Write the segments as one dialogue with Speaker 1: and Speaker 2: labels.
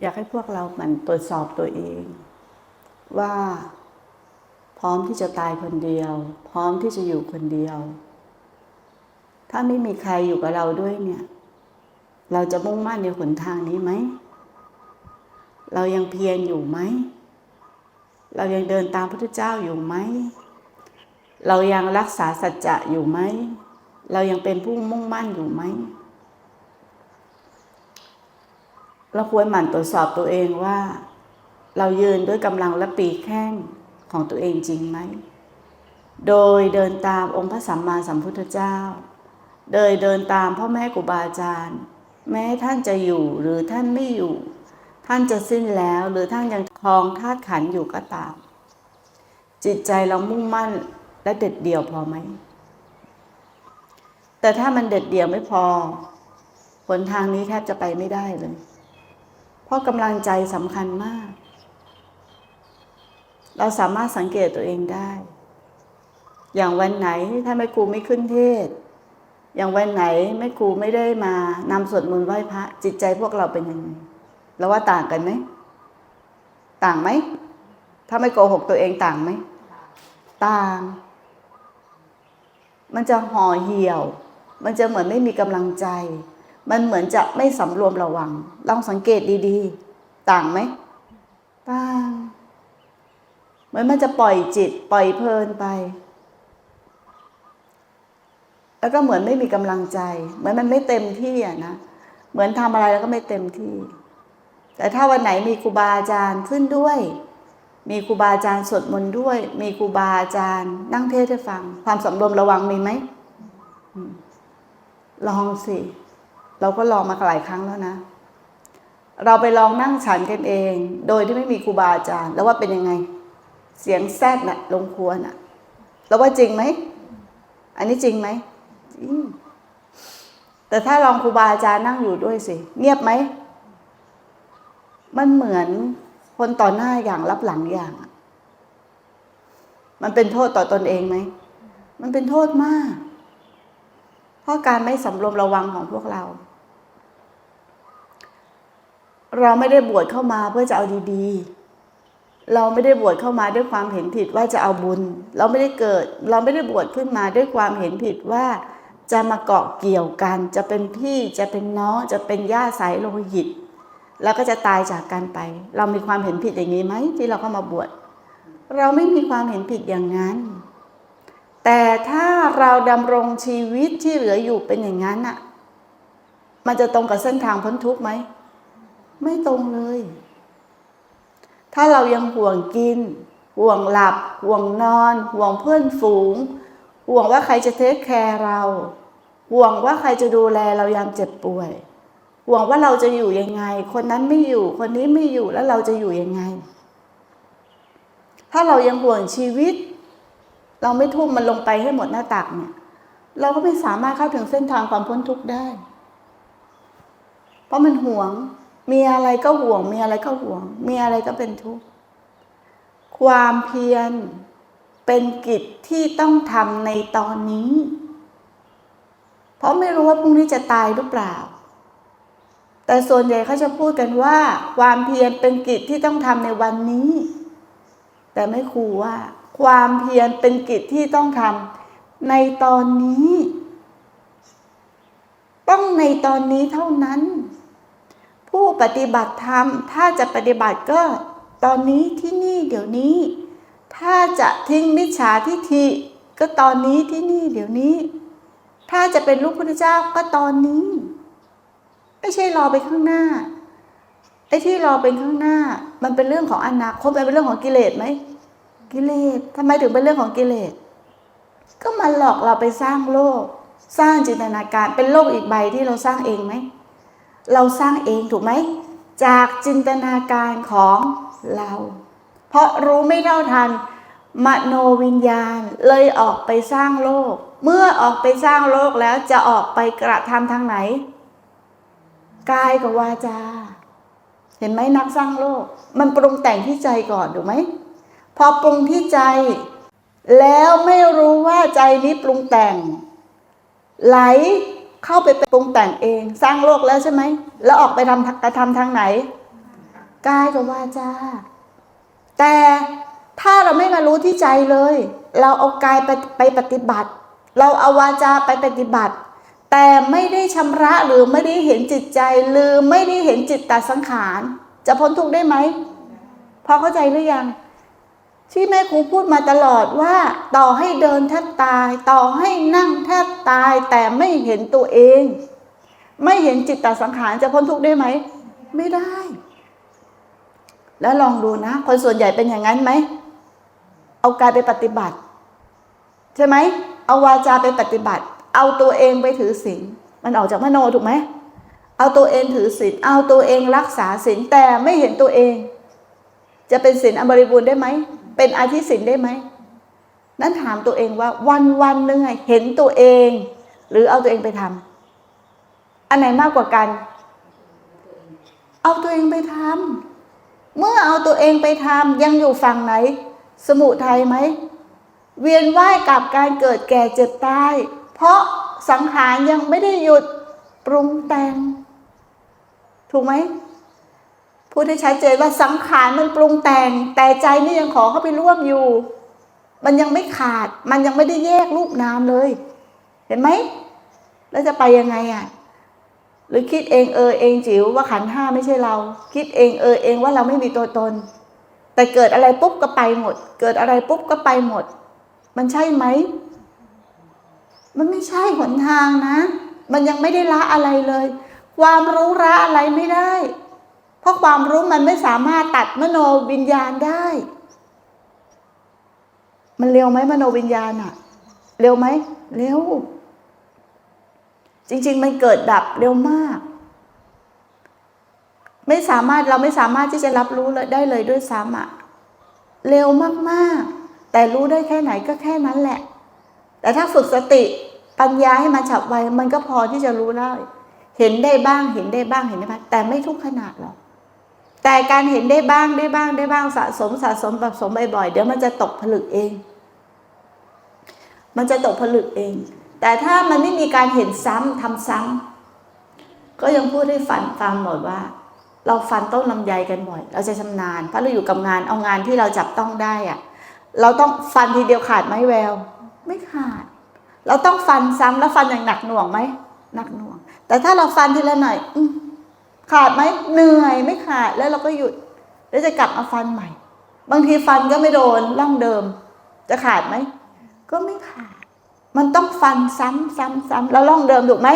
Speaker 1: อยากให้พวกเราหมันตรวจสอบตัวเอง ว่า พร้อมที่จะตายคนเดียว พร้อมที่จะอยู่คนเดียว ถ้าไม่มีใครอยู่กับเราด้วยเนี่ย เราจะมุ่งมั่นในหนทางนี้ไหม เรายังเพียรอยู่ไหม เรายังเดินตามพระพุทธเจ้าอยู่ไหม เรายังรักษาสัจจะอยู่ไหม เรายังเป็นผู้มุ่งมั่นอยู่ไหม เราควรหมั่นตรวจสอบตัวเองว่า เรายืนด้วยกำลังและปีแข้งของตัวเองจริงไหม โดยเดินตามองค์พระสัมมาสัมพุทธเจ้า โดยเดินตามพ่อแม่ครูบาอาจารย์ แม้ท่านจะอยู่หรือท่านไม่อยู่ ท่านจะสิ้นแล้วหรือท่านยังครองธาตุขันอยู่ก็ตาม จิตใจเรามุ่งมั่นและเด็ดเดี่ยวพอไหม แต่ถ้ามันเด็ดเดี่ยวไม่พอหนทางนี้แทบจะไปไม่ได้เลย เพราะกำลังใจสำคัญมาก เราสามารถสังเกตตัวเองได้ อย่างวันไหนถ้าแม่ครูไม่ขึ้นเทศ อย่างวันไหนแม่ครูไม่ได้มานำสวดมนต์ไหว้พระ จิตใจพวกเราเป็นยังไงเราว่าต่างกันไหม ต่างไหม ถ้าไม่โกหกตัวเองต่างไหม ต่าง มันจะห่อเหี่ยว มันจะเหมือนไม่มีกำลังใจ มันเหมือนจะไม่สำรวมระวัง ลองสังเกตดีๆ ต่างไหมต่างเหมือนมันจะปล่อยจิตปล่อยเพลินไป แล้วก็เหมือนไม่มีกำลังใจ เหมือนมันไม่เต็มที่อะนะ เหมือนทำอะไรแล้วก็ไม่เต็มที่ แต่ถ้าวันไหนมีครูบาอาจารย์ขึ้นด้วย มีครูบาอาจารย์สวดมนต์ด้วย มีครูบาอาจารย์ นั่งเทศให้ฟัง ความสำรวมระวังมีไหมลองสิ เราก็ลองมาหลายครั้งแล้วนะ เราไปลองนั่งฉันกันเอง โดยที่ไม่มีครูบาอาจารย์ แล้วว่าเป็นยังไง เสียงแซดน่ะ ลงครัวน่ะ แล้วว่าจริงไหม อันนี้จริงไหมจริงแต่ถ้าลองครูบาอาจารย์นั่งอยู่ด้วยสิ เงียบไหม มันเหมือนคนต่อหน้าอย่างรับหลังอย่าง มันเป็นโทษต่อตอนเองไหม มันเป็นโทษมาก เพราะการไม่สำรวมระวังของพวกเรา เราไม่ได้บวชเข้ามาเพื่อจะเอาดีๆ เราไม่ได้บวชเข้ามาด้วยความเห็นผิดว่าจะเอาบุญ เราไม่ได้เกิด เราไม่ได้บวชขึ้นมาด้วยความเห็นผิดว่าจะมาเกาะเกี่ยวกัน จะเป็นพี่จะเป็นน้องจะเป็นญาติสายโลหิต แล้วก็จะตายจากกันไป เรามีความเห็นผิดอย่างนี้ไหมที่เราเข้ามาบวชเราไม่มีความเห็นผิดอย่างนั้น แต่ถ้าเราดำรงชีวิตที่เหลืออยู่เป็นอย่างนั้นอะมันจะตรงกับเส้นทางพ้นทุกข์ไหม ไม่ตรงเลย ถ้าเรายังห่วงกิน ห่วงหลับ ห่วงนอน ห่วงเพื่อนฝูง ห่วงว่าใครจะเทคแคร์เรา ห่วงว่าใครจะดูแลเรายามเจ็บป่วย ห่วงว่าเราจะอยู่ยังไง คนนั้นไม่อยู่ คนนี้ไม่อยู่แล้วเราจะอยู่ยังไง ถ้าเรายังห่วงชีวิต เราไม่ทุ่มมันลงไปให้หมดหน้าตักเนี่ยเราก็ไม่สามารถเข้าถึงเส้นทางความพ้นทุกข์ได้ เพราะมันห่วง มีอะไรก็ห่วง มีอะไรก็ห่วง มีอะไรก็เป็นทุกข์ ความเพียรเป็นกิจที่ต้องทำในตอนนี้ เพราะไม่รู้ว่าพรุ่งนี้จะตายหรือเปล่า แต่ส่วนใหญ่เขาจะพูดกันว่า ความเพียรเป็นกิจที่ต้องทำในวันนี้ แต่ไม่ครูว่า ความเพียรเป็นกิจที่ต้องทำในตอนนี้ ต้องในตอนนี้เท่านั้น ผู้ปฏิบัติธรรม ถ้าจะปฏิบัติก็ตอนนี้ที่นี่เดี๋ยวนี้ ถ้าจะทิ้งมิจฉาทิฏฐิก็ตอนนี้ที่นี่เดี๋ยวนี้ ถ้าจะเป็นลูกพระเจ้าก็ตอนนี้ ไม่ใช่รอไปข้างหน้าไอ้ที่รอเป็นข้างหน้า มันเป็นเรื่องของอนาคตมันเป็นเรื่องของกิเลสไหมกิเลสทำไมถึงเป็นเรื่องของกิเลสก็มันหลอกเราไปสร้างโลก สร้างจินตนาการเป็นโลกอีกใบที่เราสร้างเองไหม เราสร้างเองถูกไหม จากจินตนาการของเรา เพราะรู้ไม่เท่าทัน มโนวิญญาณเลยออกไปสร้างโลก เมื่อออกไปสร้างโลกแล้วจะออกไปกระทำทางไหน กายกับวาจา เห็นไหมนักสร้างโลก มันปรุงแต่งที่ใจก่อนถูกไหม พอปรุงที่ใจ แล้วไม่รู้ว่าใจนี้ปรุงแต่ง ไหล เข้าไปปรุงแต่งเอง สร้างโลกแล้วใช่ไหม แล้วออกไปทำกระทำทางไหนกายกับวาจา แต่ถ้าเราไม่มารู้ที่ใจเลย เราเอากายไปไปปฏิบัติ เราเอาวาจาไปปฏิบัติ แต่ไม่ได้ชำระหรือไม่ได้เห็นจิตใจหรือไม่ได้เห็นจิตตสังขาร จะพ้นทุกข์ได้ไหมพอเข้าใจหรือยัง ที่แม่ครูพูดมาตลอดว่า ต่อให้เดินแทบตาย ต่อให้นั่งแทบตายแต่ไม่เห็นตัวเอง ไม่เห็นจิตตสังขารจะพ้นทุกข์ได้ไหม ไม่ได้ แล้วลองดูนะ คนส่วนใหญ่เป็นอย่างนั้นไหม เอากายไปปฏิบัติ ใช่ไหม เอาวาจาไปปฏิบัติ เอาตัวเองไปถือศีลมันออกจากมโนถูกไหมเอาตัวเองถือศีลเอาตัวเองรักษาศีลแต่ไม่เห็นตัวเอง จะเป็นศีลอันบริบูรณ์ได้ไหม เป็นอาทิศีลได้ไหม นั้นถามตัวเองว่าวันวันหนึ่งเห็นตัวเอง หรือเอาตัวเองไปทำอันไหนมากกว่ากัน เอาตัวเองไปทำเมื่อเอาตัวเองไปทำยังอยู่ฝั่งไหน สมุทัยไหม เวียนว่ายกับการเกิดแก่เจ็บตาย เพราะสังขารยังไม่ได้หยุดปรุงแต่ง ถูกไหม พูดให้ชัดเจนว่าสังขารมันปรุงแต่ง แต่ใจนี่ยังขอเข้าไปร่วมอยู่ มันยังไม่ขาด มันยังไม่ได้แยกรูปนามเลย เห็นไหม แล้วจะไปยังไงอะ หรือคิดเองเออเองจิ๋วว่าขันห้าไม่ใช่เรา คิดเองเออเองว่าเราไม่มีตัวตน แต่เกิดอะไรปุ๊บก็ไปหมด เกิดอะไรปุ๊บก็ไปหมด มันใช่ไหม มันไม่ใช่หนทางนะ มันยังไม่ได้ละอะไรเลย ความรู้ละอะไรไม่ได้ เพราะความรู้มันไม่สามารถตัดมโนวิญญาณได้ มันเร็วไหมมโนวิญญาณอะเร็วไหมเร็ว จริง ๆ มันเกิดดับเร็วมาก ไม่สามารถเราไม่สามารถที่จะรับรู้เลยได้เลยด้วยซ้ำอะเร็วมากๆ แต่รู้ได้แค่ไหนก็แค่นั้นแหละ แต่ถ้าฝึกสติปัญญาให้มันฉับไวมันก็พอที่จะรู้ได้เห็นได้บ้างเห็นได้บ้างเห็นได้บ้างแต่ไม่ทุกขนาดหรอก แต่การเห็นได้บ้างได้บ้างได้บ้างสะสมสะสมแบบสมบ่อยๆเดี๋ยวมันจะตกผลึกเอง มันจะตกผลึกเอง แต่ถ้ามันไม่มีการเห็นซ้ำทำซ้ำก็ยังพูดให้ฝันฟังหมดว่า เราฟันต้นลำไยกันบ่อย เราจะชำนาญเพราะเราอยู่กับงานเอางานที่เราจับต้องได้อะเราต้องฟันทีเดียวขาดไหมแวว ไม่ขาด เราต้องฟันซ้ำแล้วฟันอย่างหนักหน่วงไหมหนักหน่วง แต่ถ้าเราฟันทีละหน่อยอม ขาดไหมเหนื่อยไม่ขาดแล้วเราก็หยุด แล้วจะกลับมาฟันใหม่ บางทีฟันก็ไม่โดนร่องเดิม จะขาดไหมก็ไม่ขาด มันต้องฟันซ้ำซ้ำซ้ำแล้วร่องเดิมถูกไหม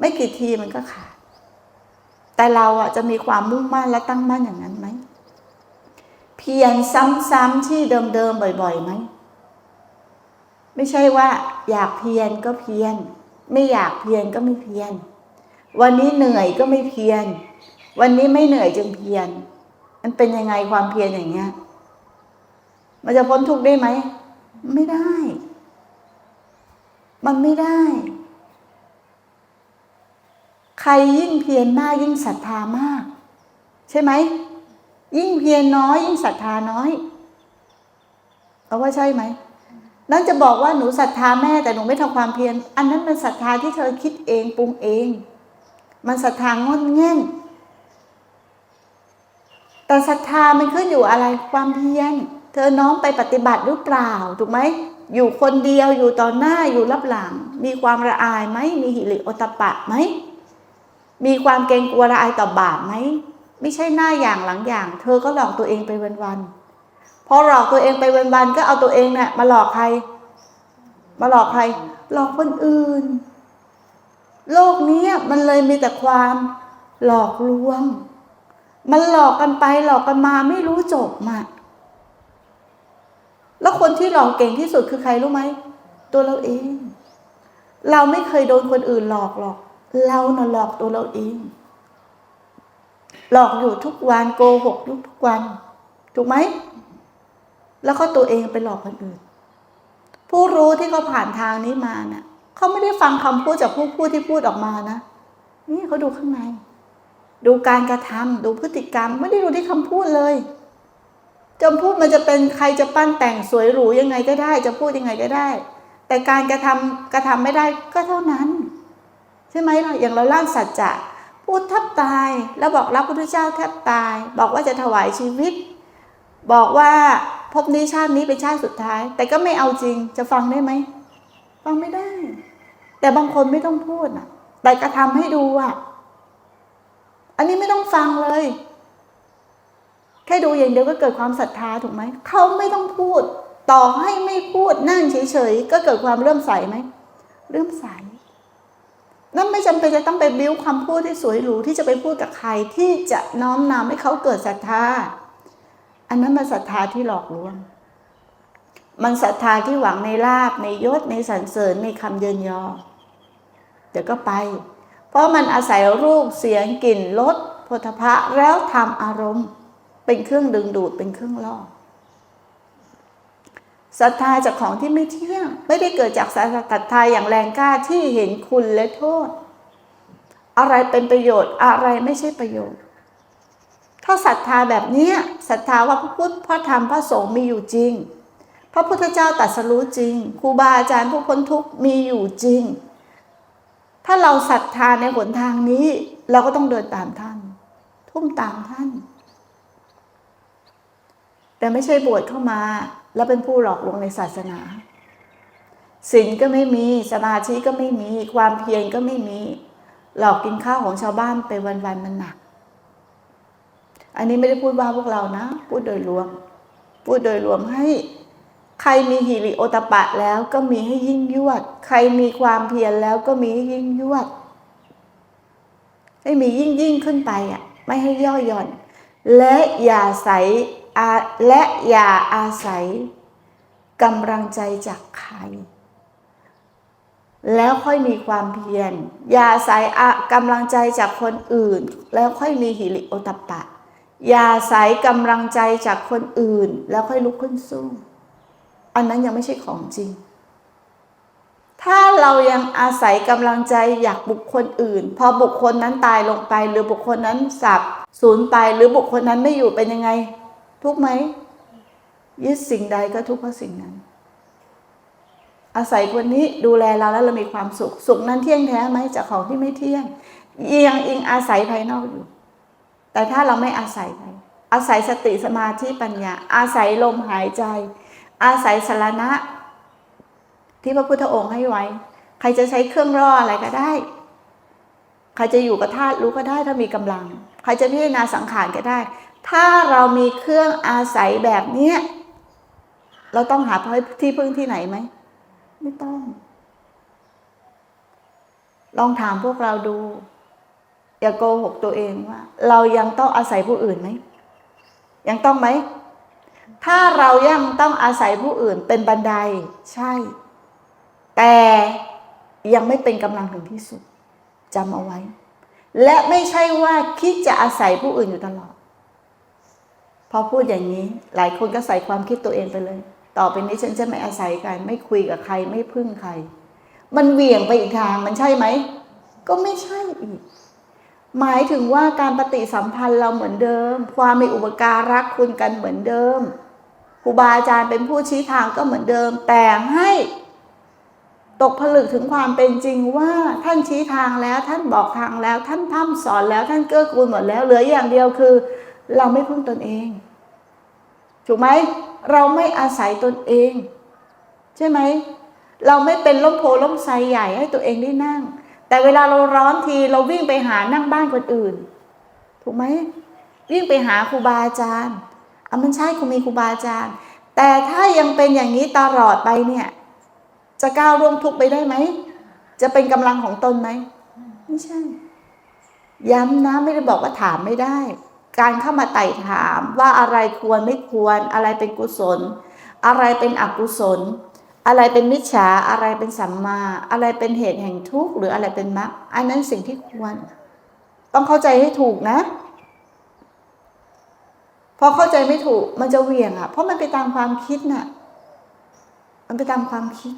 Speaker 1: ไม่กี่ทีมันก็ขาด แต่เราอะจะมีความมุ่งมั่นและตั้งมั่นอย่างนั้นไหมเพียรซ้ำๆที่เดิมๆบ่อยๆไหมไม่ใช่ว่า อยากเพียรก็เพียรไม่อยากเพียรก็ไม่เพียร วันนี้เหนื่อยก็ไม่เพียร วันนี้ไม่เหนื่อยจึงเพียร มันเป็นยังไงความเพียรอย่างเงี้ย มันจะพ้นทุกข์ได้ไหม ไม่ได้ มันไม่ได้ ใครยิ่งเพียรมากยิ่งศรัทธามาก ใช่ไหม ยิ่งเพียรน้อย ยิ่งศรัทธาน้อยเอาว่าใช่ไหมนั่นจะบอกว่าหนูศรัทธาแม่แต่หนูไม่ทำความเพียร อันนั้นมันศรัทธาที่เธอคิดเองปรุงเอง มันศรัทธางอนแง่นแต่ศรัทธามันขึ้นอยู่อะไรความเพียร เธอน้อมไปปฏิบัติหรือเปล่า ถูกไหม อยู่คนเดียวอยู่ต่อหน้าอยู่รับหลัง มีความละอายไหม มีหิริโอตปปะไหม มีความเกรงกลัวละอายต่อบาปไหม ไม่ใช่หน้าอย่างหลังอย่าง เธอก็หลอกตัวเองไปวันๆ พอหลอกตัวเองไปวันๆ ก็เอาตัวเองเนี่ยมาหลอกใคร มาหลอกใคร หลอกคนอื่น โลกนี้มันเลยมีแต่ความหลอกลวง มันหลอกกันไปหลอกกันมาไม่รู้จบมาแล้วคนที่หลอกเก่งที่สุดคือใครรู้ไหม ตัวเราเอง เราไม่เคยโดนคนอื่นหลอกหรอก เราน่ะหลอกตัวเราเอง หลอกอยู่ทุกวันโกหกอยู่ทุกวัน ถูกไหม แล้วก็ตัวเองไปหลอกคนอื่น ผู้รู้ที่เขาผ่านทางนี้มาเนะ่ะ เขาไม่ได้ฟังคำพูดจากผู้พูดที่พูดออกมานะ นี่เขาดูข้างใน ดูการกระทำดูพฤติกรรม ไม่ได้ดูที่คำพูดเลยจะพูดมันจะเป็นใครจะปั้นแต่งสวยหรูยังไงก็ได้ จะพูดยังไงก็ได้ แต่การกระทำกระทำไม่ได้ก็เท่านั้น ใช่ไหมล่ะอย่างเราล่างสัจจะพูดแทบตาย แล้วบอกรับพระพุทธเจ้าแทบตาย บอกว่าจะถวายชีวิต บอกว่าภพนี้ชาตินี้เป็นชาติสุดท้าย แต่ก็ไม่เอาจริงจะฟังได้ไหมฟังไม่ได้ แต่บางคนไม่ต้องพูดอะ แต่กระทำให้ดูอะ อันนี้ไม่ต้องฟังเลย แค่ดูอย่างเดียวก็เกิดความศรัทธาถูกไหม เขาไม่ต้องพูด ต่อให้ไม่พูดนั่งเฉยๆ ก็เกิดความเริ่มใสไหม เริ่มใสนั่นไม่จำเป็นจะต้องไปบิ้วคำพูดที่สวยหรูที่จะไปพูดกับใครที่จะน้อมนำให้เขาเกิดศรัทธา อันนั้นมันศรัทธาที่หลอกลวง มันศรัทธาที่หวังในลาบในยศในสรรเสริญในคำเยินยอ เดี๋ยวก็ไป เพราะมันอาศัยรูปเสียงกลิ่นรสโพธพะแล้วทำอารมณ์ เป็นเครื่องดึงดูดเป็นเครื่องล่อศรัทธาจากของที่ไม่เที่ยง ไม่ได้เกิดจากศรัทธาอย่างแรงกล้าที่เห็นคุณและโทษ อะไรเป็นประโยชน์อะไรไม่ใช่ประโยชน์ ถ้าศรัทธาแบบนี้ศรัทธาว่าพระพุทธพระธรรมพระสงฆ์มีอยู่จริง พระพุทธเจ้าตรัสรู้จริงครูบาอาจารย์ผู้พ้นทุกข์มีอยู่จริง ถ้าเราศรัทธาในหนทางนี้ เราก็ต้องเดินตามท่าน ทุ่มตามท่าน แต่ไม่ใช่บวชเข้ามา แล้วเป็นผู้หลอกลวงในศาสนาศีลก็ไม่มีสมาธิก็ไม่มี ความเพียรก็ไม่มี หลอกกินข้าวของชาวบ้านไปวันๆมันหนัก อันนี้ไม่ได้พูดว่าพวกเรานะ พูดโดยรวม พูดโดยรวมให้ ใครมีหิริโอตปะแล้วก็มีให้ยิ่งยวด ใครมีความเพียรแล้วก็มีให้ยิ่งยวด ให้มียิ่งยิ่งขึ้นไปอะ ไม่ให้ย่อหย่อน และอย่าใสาและอย่าอาศัยกำลังใจจากใคร แล้วค่อยมีความเพียร อย่าอาศัยกำลังใจจากคนอื่น แล้วค่อยมีหิริโอตปะ อย่าอาศัยกำลังใจจากคนอื่น แล้วค่อยลุกขึ้นสู้ อันนั้นยังไม่ใช่ของจริง ถ้าเรายังอาศัยกำลังใจอยากบุคคลอื่น พอบุคคลนั้นตายลงไป หรือบุคคลนั้นสับสูญไป หรือบุคคลนั้นไม่อยู่เป็นยังไง ทุกไหมยึดสิ่งใดก็ทุกเพราะสิ่งนั้น อาศัยคนนี้ดูแลเราแล้วเรามีความสุข สุขนั้นเที่ยงแท้ไหมจากของที่ไม่เที่ยงยังอิงอาศัยภายนอกอยู่ แต่ถ้าเราไม่อาศัยไปอาศัยสติสมาธิปัญญา อาศัยลมหายใจ อาศัยสารณะ ที่พระพุทธองค์ให้ไว้ ใครจะใช้เครื่องร่ออะไรก็ได้ ใครจะอยู่กับธาตุรู้ก็ได้ถ้ามีกำลัง ใครจะพิจารณาสังขารก็ได้ ถ้าเรามีเครื่องอาศัยแบบเนี้ยเราต้องหาที่พึ่งที่ไหนไหม ไม่ต้อง ลองถามพวกเราดู อย่าโกหกตัวเองว่า เรายังต้องอาศัยผู้อื่นไหม ยังต้องไหม ถ้าเรายังต้องอาศัยผู้อื่นเป็นบันไดใช่ แต่ยังไม่เป็นกำลังถึงที่สุดจำเอาไว้ และไม่ใช่ว่าคิดจะอาศัยผู้อื่นอยู่ตลอด พอพูดอย่างนี้หลายคนก็ใส่ความคิดตัวเองไปเลย ต่อไปนี้ฉันจะไม่อาศัยใครไม่คุยกับใครไม่พึ่งใคร มันเหวี่ยงไปอีกทางมันใช่ไหม ก็ไม่ใช่อีกหมายถึงว่าการปฏิสัมพันธ์เราเหมือนเดิม ความมีอุปการะคุณกันเหมือนเดิม ครูบาอาจารย์เป็นผู้ชี้ทางก็เหมือนเดิม แต่ให้ตกผลึกถึงความเป็นจริงว่าท่านชี้ทางแล้วท่านบอกทางแล้ว ท่านพร่ำสอนแล้วท่านเกื้อกูลหมดแล้วเหลืออย่างเดียวคือ เราไม่พึ่งตนเอง ถูกไหมเราไม่อาศัยตนเอง ใช่ไหมเราไม่เป็นล้มโพล้มไซใหญ่ให้ตัวเองได้นั่ง แต่เวลาเราร้อนทีเราวิ่งไปหานั่งบ้านคนอื่น ถูกไหมวิ่งไปหาครูบาอาจารย์ อะมันใช่ครูมีครูบาอาจารย์ แต่ถ้ายังเป็นอย่างนี้ตลอดไปเนี่ย จะก้าวร่วงทุกไปได้ไหม จะเป็นกำลังของตนไหม ไม่ใช่ ย้ำนะไม่ได้บอกว่าถามไม่ได้ การเข้ามาไต่ถามว่าอะไรควรไม่ควร อะไรเป็นกุศล อะไรเป็นอกุศล อะไรเป็นมิจฉาอะไรเป็นสัมมา อะไรเป็นเหตุแห่งทุกข์หรืออะไรเป็นมรรคอันนั้นสิ่งที่ควร ต้องเข้าใจให้ถูกนะ พอเข้าใจไม่ถูกมันจะเหวี่ยงอะ เพราะมันไปตามความคิดน่ะ มันไปตามความคิด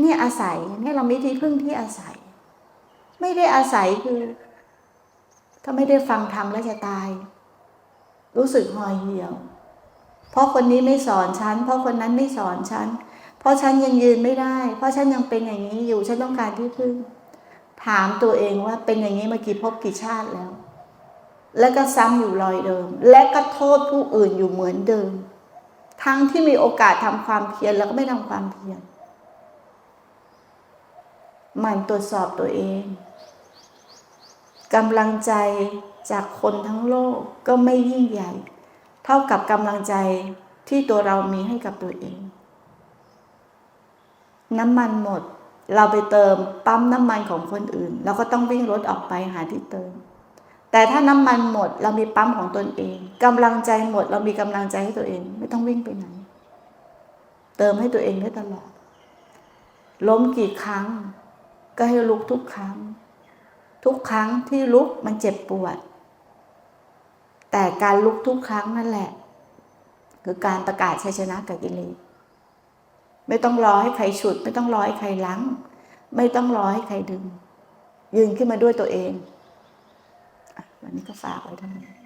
Speaker 1: เนี่ยอาศัยเนี่ยเราไมีที่พึ่งที่อาศัย ไม่ได้อาศัยคือ ถ้าไม่ได้ฟังธรรมแล้วจะตาย รู้สึกห่อเหี่ยว เพราะคนนี้ไม่สอนฉัน เพราะคนนั้นไม่สอนฉัน เพราะฉันยังยืนไม่ได้ เพราะฉันยังเป็นอย่างนี้อยู่ฉันต้องการที่พึ่ง ถามตัวเองว่าเป็นอย่างนี้มากี่ภพกี่ชาติแล้ว และก็ซ้ำอยู่รอยเดิม และก็โทษผู้อื่นอยู่เหมือนเดิม ทั้งที่มีโอกาสทำความเพียรแล้วก็ไม่ทำความเพียรหมันตรวจสอบตัวเองกำลังใจจากคนทั้งโลกก็ไม่ยิ่งใหญ่ เท่ากับกำลังใจที่ตัวเรามีให้กับตัวเอง น้ำมันหมด เราไปเติมปั๊มน้ำมันของคนอื่น เราก็ต้องวิ่งรถออกไปหาที่เติม แต่ถ้าน้ำมันหมดเรามีปั๊มของตนเองกำลังใจหมด เรามีกำลังใจให้ตัวเอง ไม่ต้องวิ่งไปไหน เติมให้ตัวเองได้ตลอด ล้มกี่ครั้ง ก็ให้ลุกทุกครั้ง ทุกครั้งที่ลุกมันเจ็บปวด แต่การลุกทุกครั้งนั่นแหละ คือการประกาศชัยชนะกับกิเลสไม่ต้องรอให้ใครฉุด ไม่ต้องรอให้ใครลังไม่ต้องรอให้ใครดึง ยืนขึ้นมาด้วยตัวเอง วันนี้ก็ฝากไว้เท่านี้